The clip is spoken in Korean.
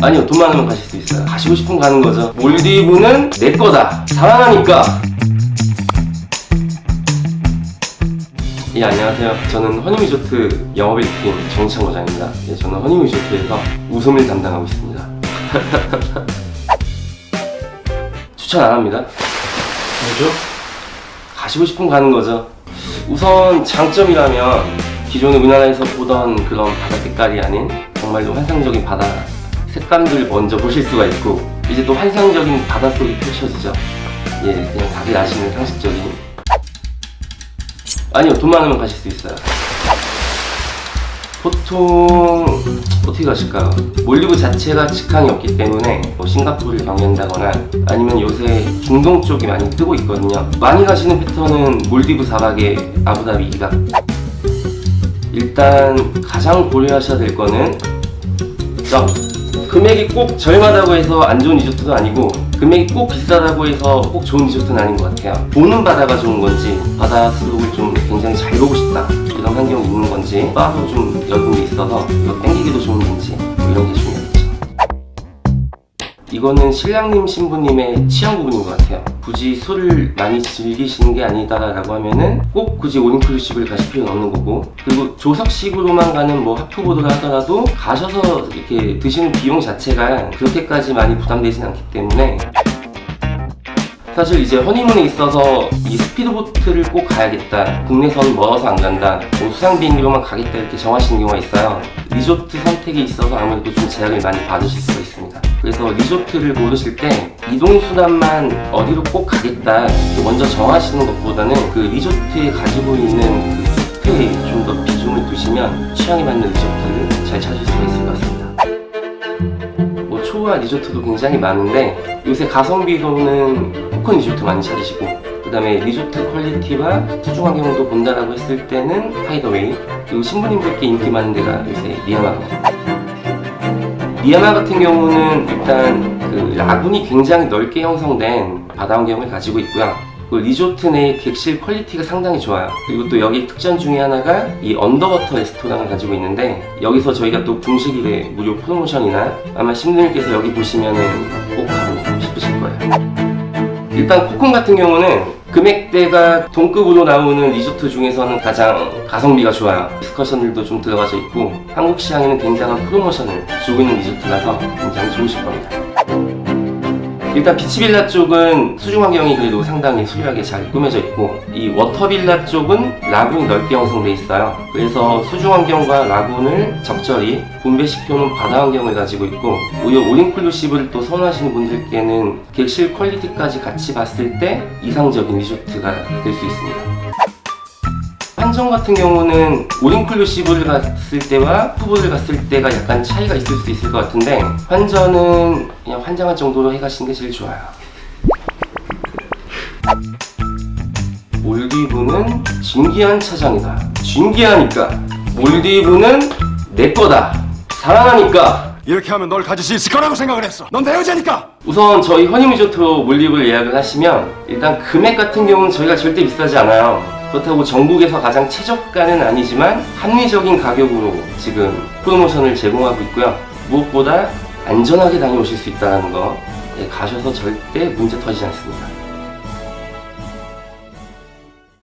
아니요 돈 많으면 가실 수 있어요. 가시고 싶으면 가는 거죠. 몰디브는 내 거다. 사랑하니까. 예 안녕하세요. 저는 허니리조트 영업 1팀 정창 과장입니다. 예, 저는 허니리조트에서 웃음을 담당하고 있습니다. 추천 안 합니다. 뭐죠? 가시고 싶으면 가는 거죠. 우선 장점이라면 기존에 우리나라에서 보던 그런 바다 색깔이 아닌 정말로 환상적인 바다 색감들 먼저 보실 수가 있고 이제 또 환상적인 바닷속이 펼쳐지죠. 예, 그냥 다들 아시는 상식적인 아니요, 돈 많으면 가실 수 있어요. 보통 어떻게 가실까요? 몰디브 자체가 직항이 없기 때문에 뭐 싱가포르를 경유한다거나 아니면 요새 중동 쪽이 많이 뜨고 있거든요. 많이 가시는 패턴은 몰디브 사박에 아부다비 이각. 일단 가장 고려하셔야 될 거는 점. 금액이 꼭 저렴하다고 해서 안 좋은 리조트도 아니고 금액이 꼭 비싸다고 해서 꼭 좋은 리조트는 아닌 것 같아요. 보는 바다가 좋은 건지 바다 수록을 좀 굉장히 잘 보고 싶다 이런 환경이 있는 건지 바도 좀 넓은 게 있어서 이거 땡기기도 좋은 건지 뭐 이런 게 중요하겠죠. 이거는 신랑님 신부님의 취향 부분인 것 같아요. 굳이 술을 많이 즐기시는 게 아니다라고 하면은 꼭 굳이 올인클루시브를 가실 필요는 없는 거고 그리고 조석식으로만 가는 뭐 하프보드를 하더라도 가셔서 이렇게 드시는 비용 자체가 그렇게까지 많이 부담되진 않기 때문에 사실 이제 허니문에 있어서 이 스피드보트를 꼭 가야겠다. 국내선 멀어서 안 간다. 뭐 수상 비행기로만 가겠다 이렇게 정하시는 경우가 있어요. 리조트 선택에 있어서 아무래도 좀 제약을 많이 받으실 수가 있습니다. 그래서 리조트를 고르실 때 이동 수단만 어디로 꼭 가겠다 먼저 정하시는 것보다는 그 리조트에 가지고 있는 그 스페에 좀 더 비중을 두시면 취향에 맞는 리조트를 잘 찾을 수가 있을 것 같습니다. 뭐 초과 리조트도 굉장히 많은데 요새 가성비로는 코콘 리조트 많이 찾으시고 그 다음에 리조트 퀄리티와 수중 환경도 본다라고 했을 때는 하이더웨이 그리고 신부님들께 인기 많은 데가 요새 리아마입니다 리아마 같은 경우는 일단 그 라군이 굉장히 넓게 형성된 바다 환경을 가지고 있고요 그 리조트 내 객실 퀄리티가 상당히 좋아요. 그리고 또 여기 특전 중에 하나가 이 언더워터 레스토랑을 가지고 있는데 여기서 저희가 또 분식일에 무료 프로모션이나 아마 신부님께서 여기 보시면은 꼭 가고 싶으실 거예요. 일단 코콘 같은 경우는 금액대가 동급으로 나오는 리조트 중에서는 가장 가성비가 좋아요. 디스커션들도 좀 들어가져 있고 한국 시장에는 굉장한 프로모션을 주고 있는 리조트라서 굉장히 좋으실 겁니다. 일단 비치빌라 쪽은 수중 환경이 그래도 상당히 수려하게 잘 꾸며져 있고 이 워터빌라 쪽은 라군이 넓게 형성돼 있어요. 그래서 수중 환경과 라군을 적절히 분배시켜놓은 바다 환경을 가지고 있고 오히려 올인클루시브를 또 선호하시는 분들께는 객실 퀄리티까지 같이 봤을 때 이상적인 리조트가 될 수 있습니다. 환전 같은 경우는 올인클루시브를 갔을 때와 후보를 갔을 때가 약간 차이가 있을 수 있을 것 같은데 환전은 그냥 환장할 정도로 해가시는 게 제일 좋아요. 몰디브는 진기한 차장이다. 진기하니까 몰디브는 내 거다. 사랑하니까 이렇게 하면 널 가질 수 있을 거라고 생각을 했어. 넌 내 여자니까. 우선 저희 허니리조트로 몰디브를 예약을 하시면 일단 금액 같은 경우는 저희가 절대 비싸지 않아요. 그렇다고 전국에서 가장 최저가는 아니지만 합리적인 가격으로 지금 프로모션을 제공하고 있고요. 무엇보다 안전하게 다녀오실 수 있다는 거 예, 가셔서 절대 문제 터지지 않습니다.